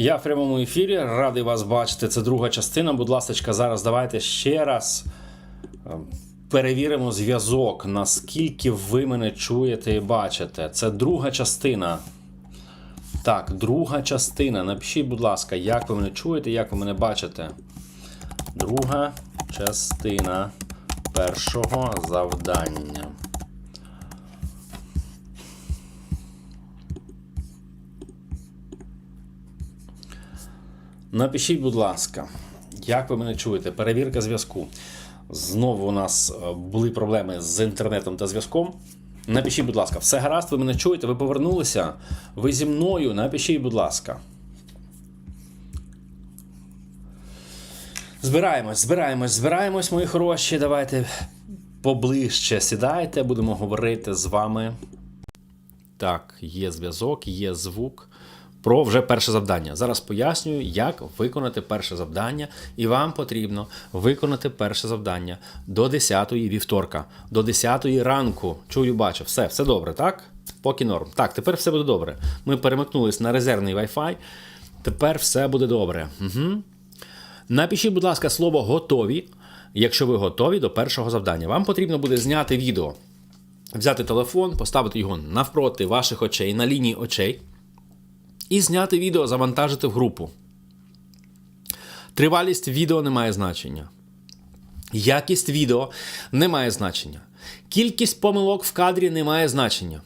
Я в прямому ефірі, радий вас бачити. Це друга частина. Будь ласка, зараз давайте ще раз е, перевіримо зв'язок, наскільки ви мене чуєте і бачите. Це друга частина. Так, друга частина. Напишіть, будь ласка, як ви мене чуєте, як ви мене бачите. Друга частина першого завдання. Напишіть, будь ласка, як ви мене чуєте? Перевірка зв'язку. Знову у нас е, були проблеми з інтернетом та зв'язком. Напишіть, будь ласка, все гаразд, ви мене чуєте, ви повернулися. Ви зі мною. Напишіть, будь ласка. Збираємось, збираємось, збираємось, мої хороші. Давайте поближче сідайте, будемо говорити з вами. Так, є зв'язок, є звук. Про вже перше завдання. Зараз пояснюю, як виконати перше завдання, і вам потрібно виконати перше завдання до 10-ї вівторка, до 10-ї ранку. Чую, бачу, все, все добре, так? Поки норм. Так, тепер все буде добре. Ми перемикнулись на резервний Wi-Fi. Тепер все буде добре. Угу. Напишіть, будь ласка, слово готові, якщо ви готові до першого завдання. Вам потрібно буде зняти відео, взяти телефон, поставити його навпроти ваших очей, на лінії очей, і зняти відео, завантажити в групу. Тривалість відео не має значення. Якість відео не має значення. Кількість помилок в кадрі не має значення.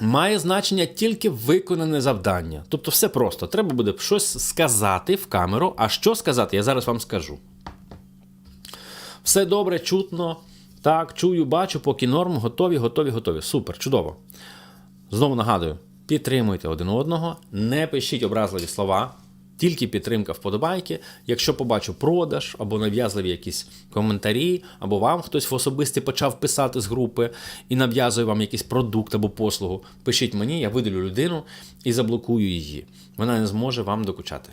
Має значення тільки виконане завдання. Тобто, все просто. Треба буде щось сказати в камеру. А що сказати, я зараз вам скажу. Все добре, чутно. Так, чую, бачу, поки норм, готові, готові, готові. Супер, чудово. Знову нагадую: підтримуйте один одного, не пишіть образливі слова, тільки підтримка вподобайки. Якщо побачу продаж або нав'язливі якісь коментарі, або вам хтось в особисті почав писати з групи і нав'язує вам якийсь продукт або послугу, пишіть мені, я видалю людину і заблокую її. Вона не зможе вам докучати.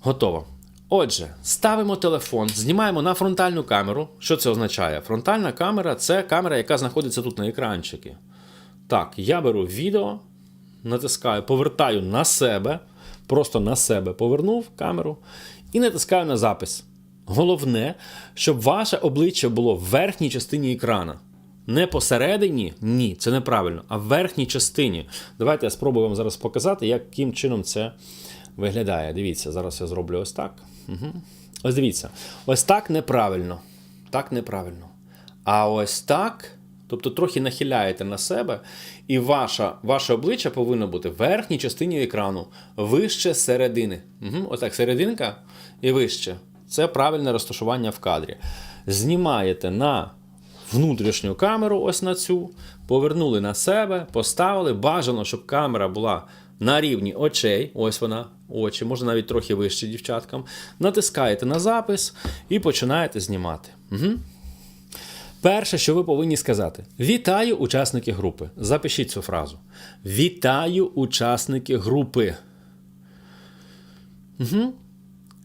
Готово. Отже, ставимо телефон, знімаємо на фронтальну камеру. Що це означає? Фронтальна камера це камера, яка знаходиться тут на екранчикі. Так, я беру відео, натискаю, повертаю на себе, просто на себе повернув камеру і натискаю на запис. Головне, щоб ваше обличчя було в верхній частині екрана. Не посередині, ні, це неправильно, а в верхній частині. Давайте я спробую вам зараз показати, яким чином це виглядає. Дивіться, зараз я зроблю ось так. Угу. Ось дивіться, ось так неправильно. Так неправильно. А ось так. Тобто трохи нахиляєте на себе, і ваша, ваше обличчя повинно бути в верхній частині екрану, вище середини. Угу. Отак, серединка і вище. Це правильне розташування в кадрі. Знімаєте на внутрішню камеру, ось на цю, повернули на себе, поставили. Бажано, щоб камера була на рівні очей. Ось вона, очі, може навіть трохи вище дівчаткам. Натискаєте на запис і починаєте знімати. Угу. Перше, що ви повинні сказати: Вітаю учасники групи. Запишіть цю фразу. Вітаю учасники групи. Угу.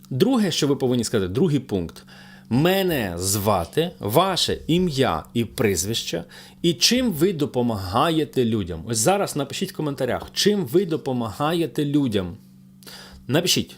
Друге, що ви повинні сказати, другий пункт. Мене звати, ваше ім'я і прізвище, і чим ви допомагаєте людям. Ось зараз напишіть в коментарях, чим ви допомагаєте людям. Напишіть.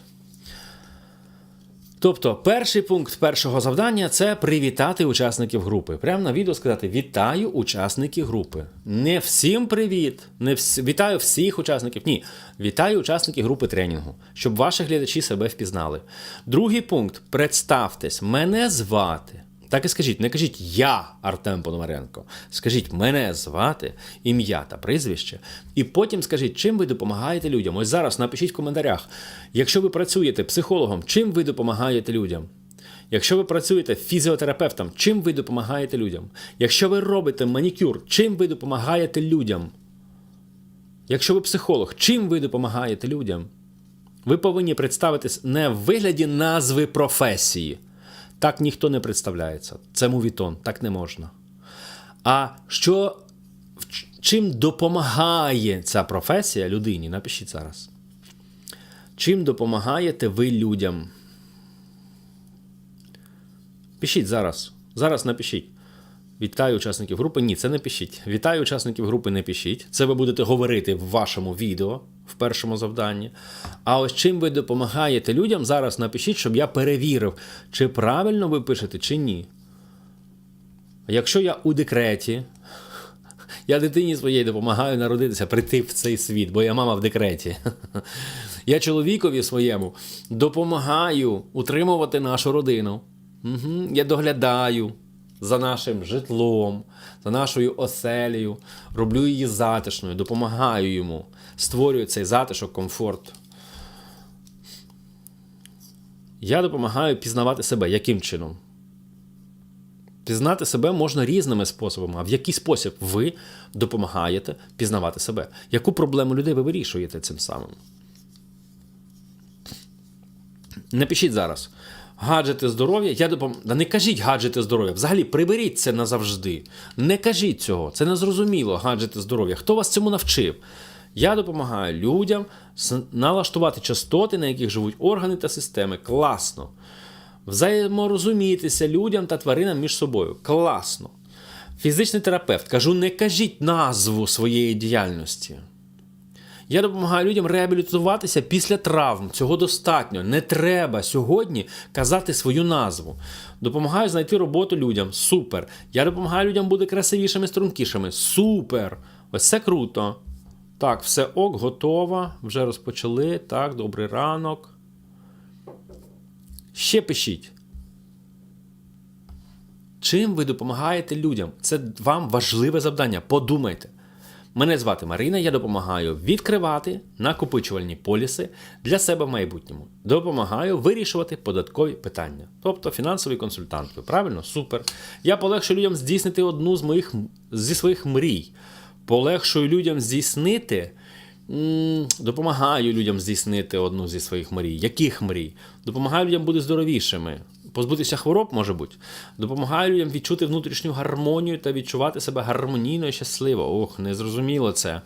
Тобто, перший пункт першого завдання це привітати учасників групи. Прямо на відео сказати Вітаю учасників групи. Не всім привіт, не вс... вітаю всіх учасників. Ні, вітаю учасників групи тренінгу, щоб ваші глядачі себе впізнали. Другий пункт представтесь, мене звати. Так і скажіть, не кажіть я Артем Пономаренко. Скажіть мене звати, ім'я та прізвище. І потім скажіть, чим ви допомагаєте людям. Ось зараз напишіть в коментарях. Якщо ви працюєте психологом, чим ви допомагаєте людям? Якщо ви працюєте фізіотерапевтом, чим ви допомагаєте людям? Якщо ви робите манікюр, чим ви допомагаєте людям? Якщо ви психолог, чим ви допомагаєте людям? Ви повинні представитись не в вигляді назви професії. Так ніхто не представляється. Це мувітон, так не можна. А що чим допомагає ця професія людині? Напишіть зараз. Чим допомагаєте ви людям? Пишіть зараз. Зараз напишіть. Вітаю учасників групи. Ні, це не пишіть. Вітаю учасників групи, не пишіть. Це ви будете говорити в вашому відео в першому завданні. А ось чим ви допомагаєте людям, зараз напишіть, щоб я перевірив, чи правильно ви пишете, чи ні. Якщо я у декреті, я дитині своїй допомагаю народитися, прийти в цей світ, бо я мама в декреті. Я чоловікові своєму допомагаю утримувати нашу родину. Я доглядаю за нашим житлом, за нашою оселею, роблю її затишною, допомагаю йому, створюю цей затишок, комфорт. Я допомагаю пізнавати себе. Яким чином? Пізнати себе можна різними способами. А в який спосіб ви допомагаєте пізнавати себе? Яку проблему людей ви вирішуєте цим самим? Не пишіть зараз. Гаджети здоров'я, я допом... Да не кажіть гаджети здоров'я. Взагалі приберіть це назавжди. Не кажіть цього. Це незрозуміло, гаджети здоров'я. Хто вас цьому навчив? Я допомагаю людям налаштувати частоти, на яких живуть органи та системи. Класно. Взаєморозумітися людям та тваринам між собою. Класно. Фізичний терапевт. Кажу, не кажіть назву своєї діяльності. Я допомагаю людям реабілітуватися після травм. Цього достатньо. Не треба сьогодні казати свою назву. Допомагаю знайти роботу людям. Супер. Я допомагаю людям бути красивішими, стрункішими. Супер. Ось це круто. Так, все ок, готово. Вже розпочали. Так, добрий ранок. Ще пишіть. Чим ви допомагаєте людям? Це вам важливе завдання. Подумайте. Мене звати Марина, я допомагаю відкривати накопичувальні поліси для себе в майбутньому. Допомагаю вирішувати податкові питання, тобто фінансовий консультант. Ви Правильно? Супер. Я полегшую людям здійснити одну з моїх зі своїх мрій. Полегшую людям здійснити. Допомагаю людям здійснити одну зі своїх мрій. Яких мрій? Допомагаю людям бути здоровішими, позбутися хвороб, може бути. Допомагаю людям відчути внутрішню гармонію та відчувати себе гармонійно і щасливо. Ох, не зрозуміло це.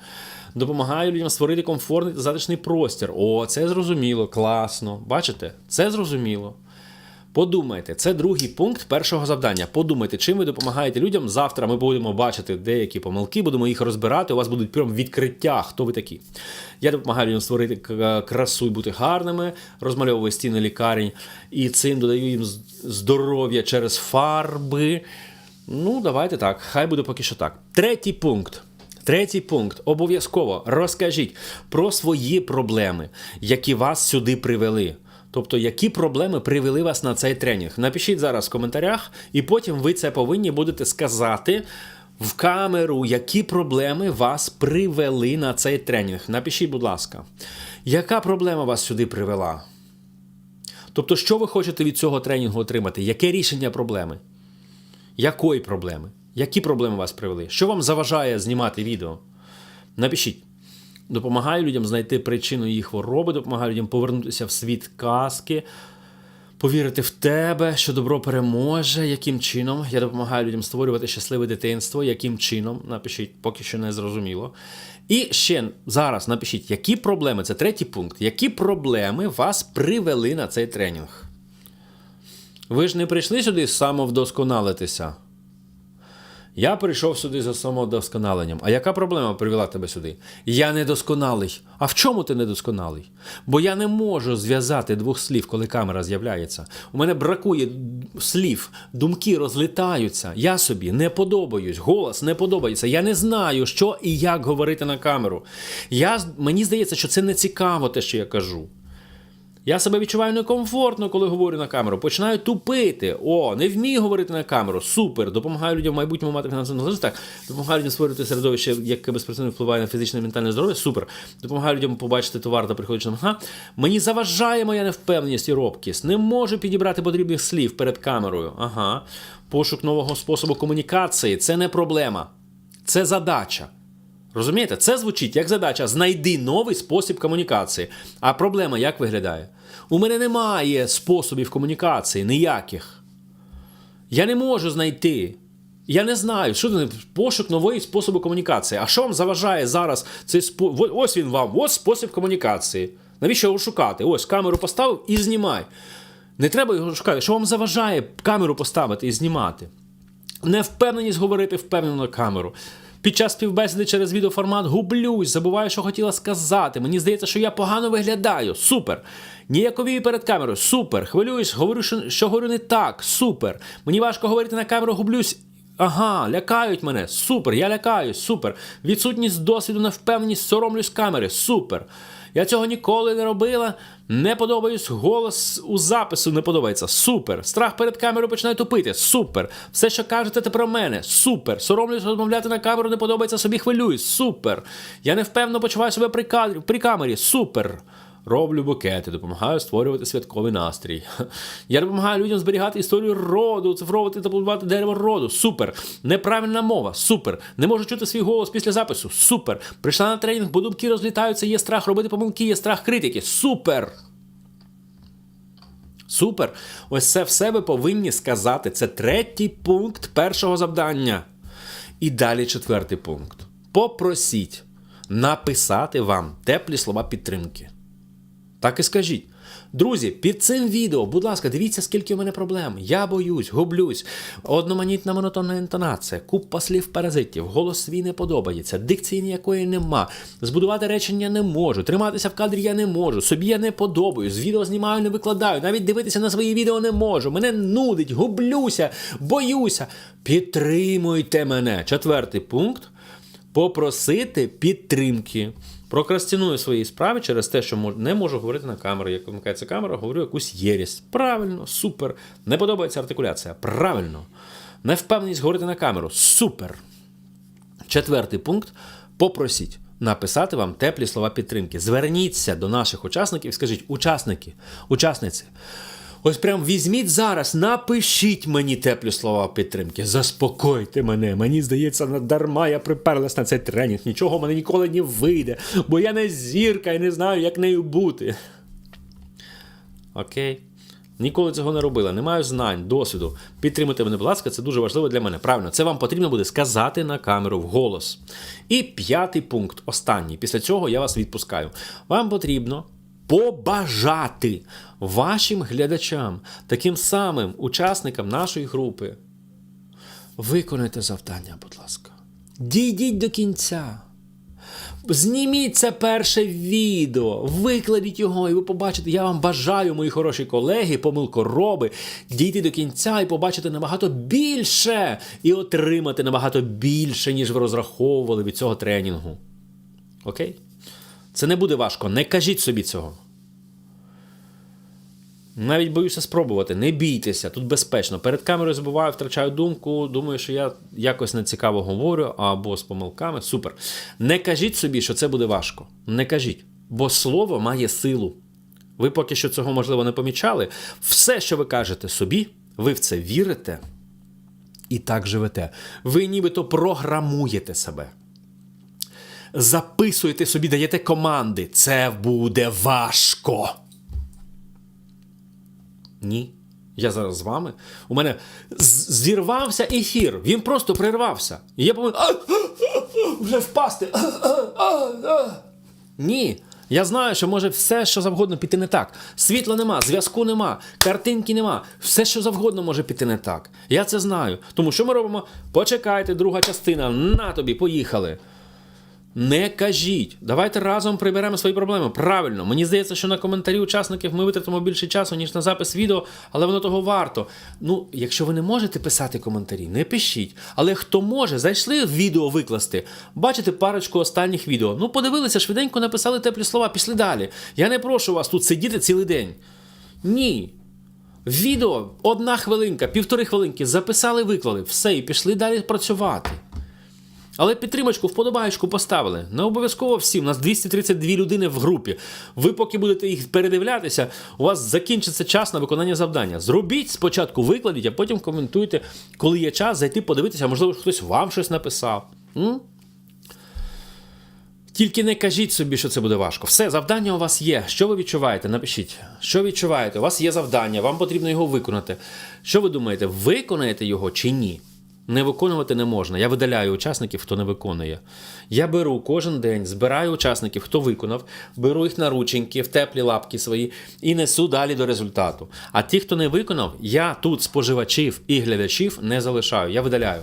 Допомагаю людям створити комфортний та затишний простір. О, це зрозуміло, класно. Бачите? Це зрозуміло. Подумайте, це другий пункт першого завдання. Подумайте, чим ви допомагаєте людям. Завтра ми будемо бачити деякі помилки, будемо їх розбирати. У вас будуть прям відкриття, хто ви такі. Я допомагаю людям створити красу і бути гарними, розмальовую стіни лікарень і цим додаю їм здоров'я через фарби. Ну, давайте так. Хай буде поки що так. Третій пункт. Третій пункт. Обов'язково розкажіть про свої проблеми, які вас сюди привели. Тобто, які проблеми привели вас на цей тренінг. Напишіть зараз в коментарях, і потім ви це повинні будете сказати в камеру, які проблеми вас привели на цей тренінг. Напишіть, будь ласка, яка проблема вас сюди привела? Тобто, що ви хочете від цього тренінгу отримати? Яке рішення проблеми? Якої проблеми? Які проблеми вас привели? Що вам заважає знімати відео? Напишіть. Допомагаю людям знайти причину їх хвороби, допомагаю людям повернутися в світ казки, повірити в тебе, що добро переможе, яким чином. Я допомагаю людям створювати щасливе дитинство, яким чином. Напишіть, поки що не зрозуміло. І ще зараз напишіть, які проблеми, це третій пункт, які проблеми вас привели на цей тренінг. Ви ж не прийшли сюди самовдосконалитися. Я прийшов сюди за самовдосконаленням. А яка проблема привела тебе сюди? Я недосконалий. А в чому ти недосконалий? Бо я не можу зв'язати двох слів, коли камера з'являється. У мене бракує слів, думки розлітаються. Я собі не подобаюсь, голос не подобається. Я не знаю, що і як говорити на камеру. Я, мені здається, що це не цікаво, те, що я кажу. Я себе відчуваю некомфортно, коли говорю на камеру. Починаю тупити. О, не вмію говорити на камеру. Супер. Допомагаю людям в майбутньому мати фінансову незалежність. Так, допомагаю людям створювати середовище, яке безпосередньо впливає на фізичне і ментальне здоров'я. Супер. Допомагаю людям побачити товар та приходячи на ага. Мені заважає моя невпевненість і робкість. Не можу підібрати потрібних слів перед камерою. Ага. Пошук нового способу комунікації це не проблема. Це задача. Розумієте, це звучить як задача: знайди новий спосіб комунікації. А проблема як виглядає? У мене немає способів комунікації ніяких. Я не можу знайти. Я не знаю, що це пошук нової способу комунікації. А що вам заважає зараз цей спо... Ось він вам, ось спосіб комунікації. Навіщо його шукати? Ось камеру поставив і знімай. Не треба його шукати. Що вам заважає камеру поставити і знімати? Невпевненість говорити впевнено камеру. Під час співбесіди через відеоформат гублюсь, забуваю, що хотіла сказати. Мені здається, що я погано виглядаю. Супер. Ніяковію перед камерою. Супер. Хвилююсь, говорю, що, що говорю не так. Супер. Мені важко говорити на камеру, гублюсь. Ага, лякають мене. Супер. Я лякаюсь. Супер. Відсутність досвіду, невпевненість, соромлюсь камери. Супер. Я цього ніколи не робила. Не подобаюсь. Голос у запису не подобається. Супер. Страх перед камерою починає тупити. Супер. Все, що кажете, це про мене. Супер. Соромлюсь розмовляти на камеру, не подобається собі хвилююсь. Супер. Я невпевнено почуваю себе при, кадрі, при камері. Супер. Роблю букети, допомагаю створювати святковий настрій. Я допомагаю людям зберігати історію роду, цифровувати та будувати дерево роду. Супер. Неправильна мова. Супер. Не можу чути свій голос після запису. Супер. Прийшла на тренінг, бо думки розлітаються, є страх робити помилки, є страх критики. Супер. Супер. Ось це все ви повинні сказати. Це третій пункт першого завдання. І далі четвертий пункт. Попросіть написати вам теплі слова підтримки. Так і скажіть. Друзі, під цим відео, будь ласка, дивіться, скільки в мене проблем. Я боюсь, гублюсь, одноманітна монотонна інтонація, купа слів паразитів, голос свій не подобається, дикції ніякої нема. Збудувати речення не можу, триматися в кадрі я не можу, собі я не подобаюсь, відео знімаю, не викладаю, навіть дивитися на свої відео не можу. Мене нудить, гублюся, боюся. Підтримуйте мене. Четвертий пункт попросити підтримки. Прокрастиную свої справи через те, що не можу говорити на камеру. Як вимикається камера, говорю якусь єрість. Правильно, супер. Не подобається артикуляція. Правильно. Невпевненість говорити на камеру. Супер. Четвертий пункт. Попросіть написати вам теплі слова підтримки. Зверніться до наших учасників і скажіть, учасники, учасниці. Ось прям візьміть зараз, напишіть мені теплі слова підтримки. Заспокойте мене. Мені здається, дарма я приперлась на цей тренінг. Нічого мене ніколи не вийде, бо я не зірка і не знаю, як нею бути. Окей. Ніколи цього не робила, не маю знань, досвіду. Підтримуйте мене, будь ласка, це дуже важливо для мене. Правильно, це вам потрібно буде сказати на камеру вголос. І п'ятий пункт, останній. Після цього я вас відпускаю. Вам потрібно побажати вашим глядачам, таким самим учасникам нашої групи. Виконайте завдання, будь ласка. Дійдіть до кінця. Зніміть це перше відео, викладіть його, і ви побачите. Я вам бажаю, мої хороші колеги, помилкороби, дійти до кінця і побачити набагато більше, і отримати набагато більше, ніж ви розраховували від цього тренінгу. Окей? Це не буде важко. Не кажіть собі цього. Навіть боюся спробувати. Не бійтеся, тут безпечно. Перед камерою забуваю, втрачаю думку. Думаю, що я якось нецікаво говорю або з помилками. Супер. Не кажіть собі, що це буде важко. Не кажіть, бо слово має силу. Ви поки що цього, можливо, не помічали. Все, що ви кажете собі, ви в це вірите і так живете. Ви нібито програмуєте себе. Записуєте собі, даєте команди. Це буде важко. Ні. Я зараз з вами. У мене зірвався ефір. Він просто прервався. І я повинен. «А, а, а, Вже впасти. Ні. Я знаю, що може все, що завгодно піти не так. Світла нема, зв'язку нема, картинки нема. Все, що завгодно може піти не так. Я це знаю. Тому що ми робимо? Почекайте, друга частина. На тобі, поїхали. Не кажіть. Давайте разом приберемо свої проблеми. Правильно, мені здається, що на коментарі учасників ми витратимо більше часу, ніж на запис відео, але воно того варто. Ну, якщо ви не можете писати коментарі, не пишіть. Але хто може, зайшли відео викласти. Бачите парочку останніх відео. Ну, подивилися, швиденько написали теплі слова, пішли далі. Я не прошу вас тут сидіти цілий день. Ні. Відео одна хвилинка, півтори хвилинки, записали, виклали, все, і пішли далі працювати. Але підтримочку, вподобаєчку поставили. Не обов'язково всім. У нас 232 людини в групі. Ви поки будете їх передивлятися, у вас закінчиться час на виконання завдання. Зробіть спочатку викладіть, а потім коментуйте, коли є час зайти подивитися, можливо, хтось вам щось написав. М? Тільки не кажіть собі, що це буде важко. Все, завдання у вас є. Що ви відчуваєте? Напишіть. Що відчуваєте? У вас є завдання, вам потрібно його виконати. Що ви думаєте, виконаєте його чи ні? Не виконувати не можна. Я видаляю учасників, хто не виконує. Я беру кожен день, збираю учасників, хто виконав, беру їх на рученьки, в теплі лапки свої і несу далі до результату. А ті, хто не виконав, я тут споживачів і глядачів не залишаю. Я видаляю.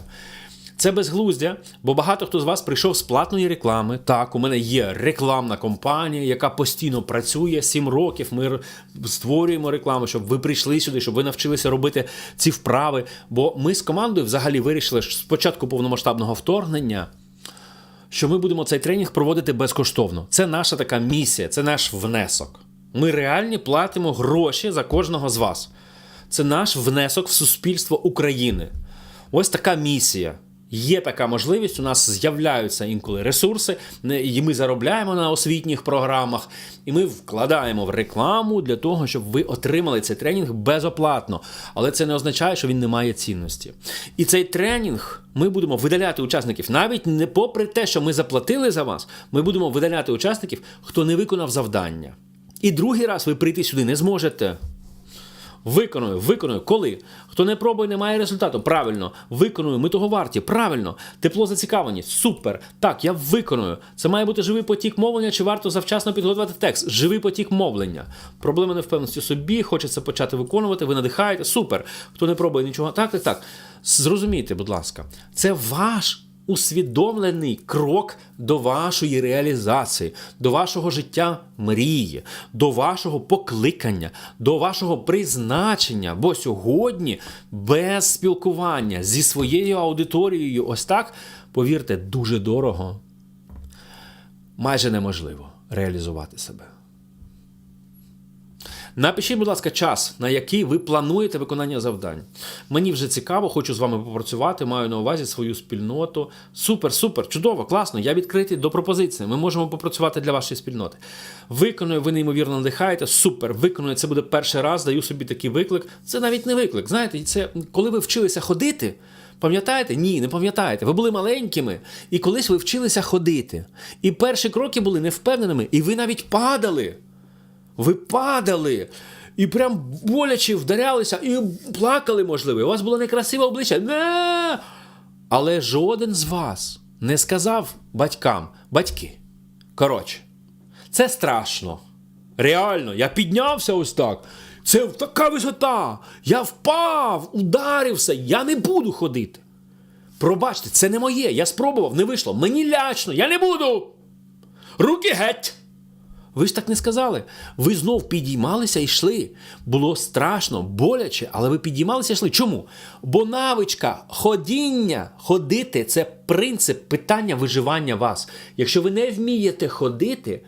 Це безглуздя, бо багато хто з вас прийшов з платної реклами. Так, у мене є рекламна компанія, яка постійно працює сім років. Ми створюємо рекламу, щоб ви прийшли сюди, щоб ви навчилися робити ці вправи. Бо ми з командою взагалі вирішили що з початку повномасштабного вторгнення. Що ми будемо цей тренінг проводити безкоштовно. Це наша така місія, це наш внесок. Ми реально платимо гроші за кожного з вас. Це наш внесок в суспільство України. Ось така місія. Є така можливість, у нас з'являються інколи ресурси, і ми заробляємо на освітніх програмах, і ми вкладаємо в рекламу для того, щоб ви отримали цей тренінг безоплатно. Але це не означає, що він не має цінності. І цей тренінг ми будемо видаляти учасників, навіть не попри те, що ми заплатили за вас, ми будемо видаляти учасників, хто не виконав завдання. І другий раз ви прийти сюди не зможете. Виконую, виконую. Коли? Хто не пробує, не має результату. Правильно, виконую, ми того варті. Правильно, тепло зацікавленість. Супер. Так, я виконую. Це має бути живий потік мовлення, чи варто завчасно підготувати текст? Живий потік мовлення. Проблема невпевненості собі, хочеться почати виконувати, ви надихаєте. Супер. Хто не пробує нічого. Так, так, так. Зрозумійте, будь ласка, це ваш усвідомлений крок до вашої реалізації, до вашого життя мрії, до вашого покликання, до вашого призначення. Бо сьогодні без спілкування зі своєю аудиторією, ось так, повірте, дуже дорого, майже неможливо реалізувати себе. Напишіть, будь ласка, час, на який ви плануєте виконання завдань. Мені вже цікаво, хочу з вами попрацювати, маю на увазі свою спільноту. Супер, супер, чудово, класно. Я відкритий до пропозиції. Ми можемо попрацювати для вашої спільноти. Виконую, ви неймовірно надихаєте. Супер, виконую. Це буде перший раз, даю собі такий виклик. Це навіть не виклик. Знаєте, це коли ви вчилися ходити. Пам'ятаєте? Ні, не пам'ятаєте. Ви були маленькими, і колись ви вчилися ходити. І перші кроки були невпевненими, і ви навіть падали. Ви падали і прям боляче вдарялися, і плакали, можливо. У вас було некрасиве обличчя. Не! Але жоден з вас не сказав батькам, батьки. Коротше, це страшно. Реально, я піднявся ось так. Це така висота. Я впав, ударився, я не буду ходити. Пробачте, це не моє. Я спробував, не вийшло. Мені лячно, я не буду. Руки геть! Ви ж так не сказали. Ви знов підіймалися і йшли. Було страшно, боляче, але ви підіймалися і йшли. Чому? Бо навичка ходіння, ходити це принцип питання виживання вас. Якщо ви не вмієте ходити,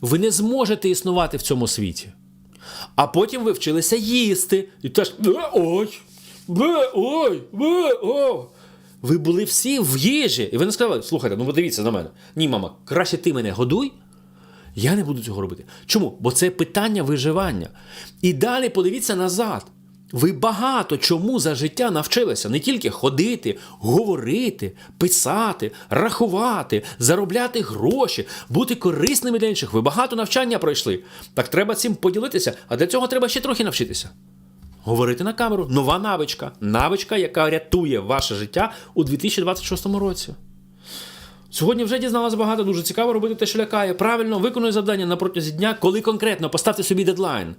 ви не зможете існувати в цьому світі. А потім ви вчилися їсти. І теж «Е, ой, ой, бе, о. Ви були всі в їжі. І ви не сказали, слухайте, ну подивіться на мене. Ні, мама, краще ти мене годуй. Я не буду цього робити. Чому? Бо це питання виживання. І далі подивіться назад. Ви багато чому за життя навчилися не тільки ходити, говорити, писати, рахувати, заробляти гроші, бути корисними для інших. Ви багато навчання пройшли. Так треба цим поділитися, а для цього треба ще трохи навчитися. Говорити на камеру нова навичка. Навичка, яка рятує ваше життя у 2026 році. Сьогодні вже дізналася багато, дуже цікаво робити те, що лякає. Правильно, виконую завдання на протязі дня, коли конкретно поставте собі дедлайн.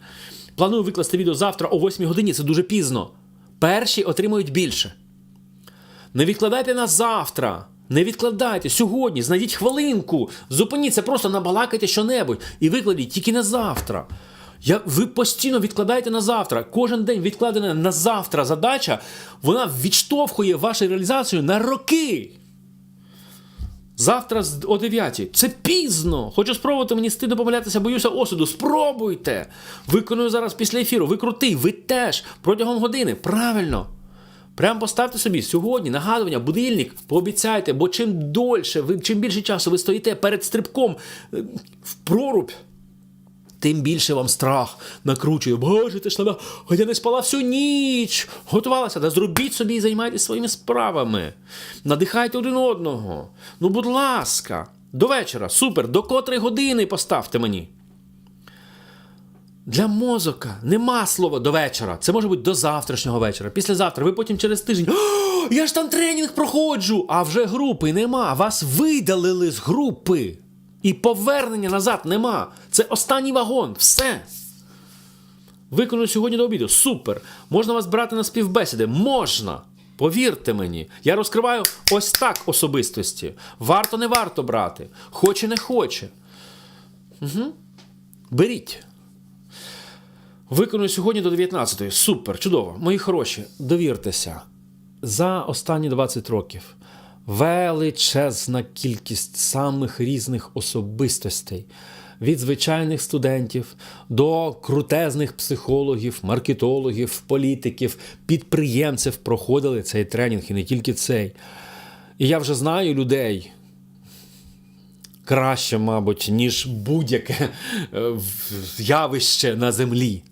Планую викласти відео завтра о 8 годині, це дуже пізно. Перші отримують більше. Не відкладайте на завтра. Не відкладайте сьогодні, знайдіть хвилинку, зупиніться, просто набалакайте що-небудь і викладіть тільки на завтра. Я, ви постійно відкладаєте на завтра. Кожен день відкладена на завтра задача, вона відштовхує вашу реалізацію на роки. Завтра о 9. Це пізно. Хочу спробувати мені стидно помилятися, боюся осуду. Спробуйте. Виконую зараз після ефіру. Ви крутий, ви теж протягом години. Правильно. Прям поставте собі сьогодні нагадування, будильник, пообіцяйте, бо чим дольше, ви, чим більше часу ви стоїте перед стрибком е, в прорубь, тим більше вам страх накручує. Боже, ти ж тебе, я не спала всю ніч. Готувалася. Да зробіть собі і займайтесь своїми справами. Надихайте один одного. Ну, будь ласка, до вечора, супер, до котрої години поставте мені. Для мозока нема слова до вечора. Це може бути до завтрашнього вечора. Післязавтра. Ви потім через тиждень. «О, О, я ж там тренінг проходжу! А вже групи нема. Вас видалили з групи. І повернення назад нема. Це останній вагон. Все. Виконую сьогодні до обіду. Супер. Можна вас брати на співбесіди? Можна. Повірте мені, я розкриваю ось так особистості. Варто, не варто брати. Хоче, не хоче. Угу. Беріть. Виконую сьогодні до 19-ї. Супер, чудово. Мої хороші, довіртеся. За останні 20 років величезна кількість самих різних особистостей. Від звичайних студентів до крутезних психологів, маркетологів, політиків, підприємців проходили цей тренінг і не тільки цей. І я вже знаю людей, краще, мабуть, ніж будь-яке е, явище на землі.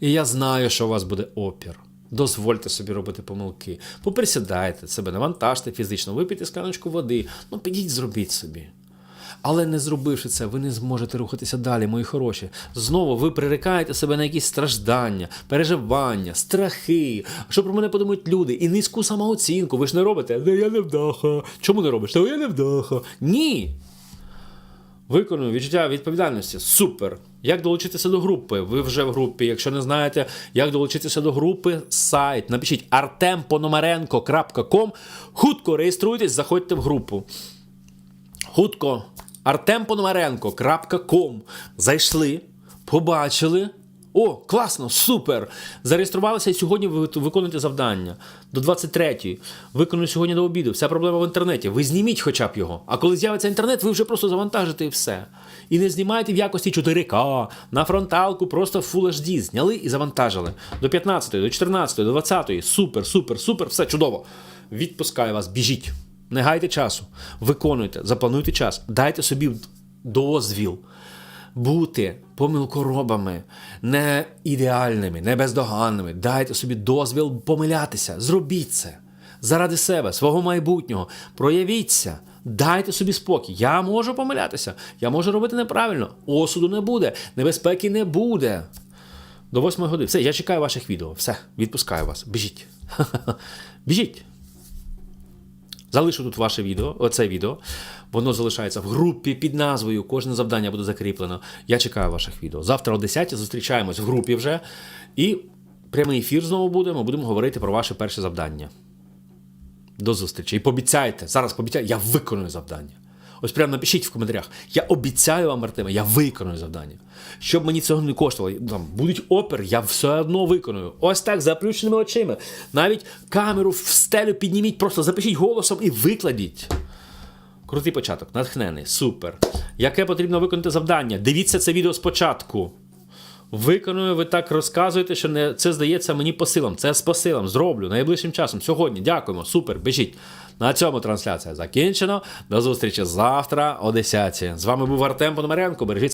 І я знаю, що у вас буде опір. Дозвольте собі робити помилки. Поприсідайте себе, навантажте фізично, випийте скляночку води. Ну, підіть, зробіть собі. Але не зробивши це, ви не зможете рухатися далі, мої хороші. Знову ви пририкаєте себе на якісь страждання, переживання, страхи. Що про мене подумають люди? І низьку самооцінку. Ви ж не робите. «Да я не вдаха. Чому не робиш? Та я не вдаха. Ні. Виконую відчуття відповідальності. Супер. Як долучитися до групи? Ви вже в групі. Якщо не знаєте, як долучитися до групи, сайт. Напишіть artempономаренko.com. Хутко реєструйтесь, заходьте в групу. Хутко. artempономаренko.com. Зайшли, побачили. О, класно, супер! Зареєструвалися і сьогодні ви виконуєте завдання. До 23-ї. Виконую сьогодні до обіду. Вся проблема в інтернеті. Ви зніміть хоча б його. А коли з'явиться інтернет, ви вже просто завантажите і все. І не знімайте в якості 4К. На фронталку просто Full HD. Зняли і завантажили. До 15-ї, до 14-ї, до 20-ї. Супер, супер, супер, все чудово. Відпускаю вас, біжіть. Не гайте часу. Виконуйте, заплануйте час, дайте собі дозвіл бути помилкоробами, не ідеальними, не бездоганними. Дайте собі дозвіл помилятися. Зробіть це заради себе, свого майбутнього. Проявіться, дайте собі спокій. Я можу помилятися, я можу робити неправильно. Осуду не буде, небезпеки не буде. До восьмої години. Все, я чекаю ваших відео. Все, відпускаю вас. Біжіть. Біжіть. Залишу тут ваше відео, оце відео. Воно залишається в групі під назвою. Кожне завдання буде закріплено. Я чекаю ваших відео. Завтра о 10 зустрічаємось в групі вже. І прямий ефір знову буде. Ми будемо говорити про ваше перше завдання. До зустрічі. І пообіцяйте, зараз пообіцяйте, я виконую завдання. Ось прямо напишіть в коментарях. Я обіцяю вам, Артеме, я виконую завдання. Щоб мені цього не коштувало, там будуть опер, я все одно виконую. Ось так, з заплющеними очима. Навіть камеру в стелю підніміть, просто запишіть голосом і викладіть. Крутий початок, натхнений, супер. Яке потрібно виконати завдання? Дивіться це відео спочатку. Виконую, ви так розказуєте, що не, це здається мені по силам. Це по силам. Зроблю найближчим часом. Сьогодні. Дякуємо. Супер. Біжіть. На цьому трансляція закінчено. До зустрічі завтра о 10. З вами був Артем Пономаренко. Бережіть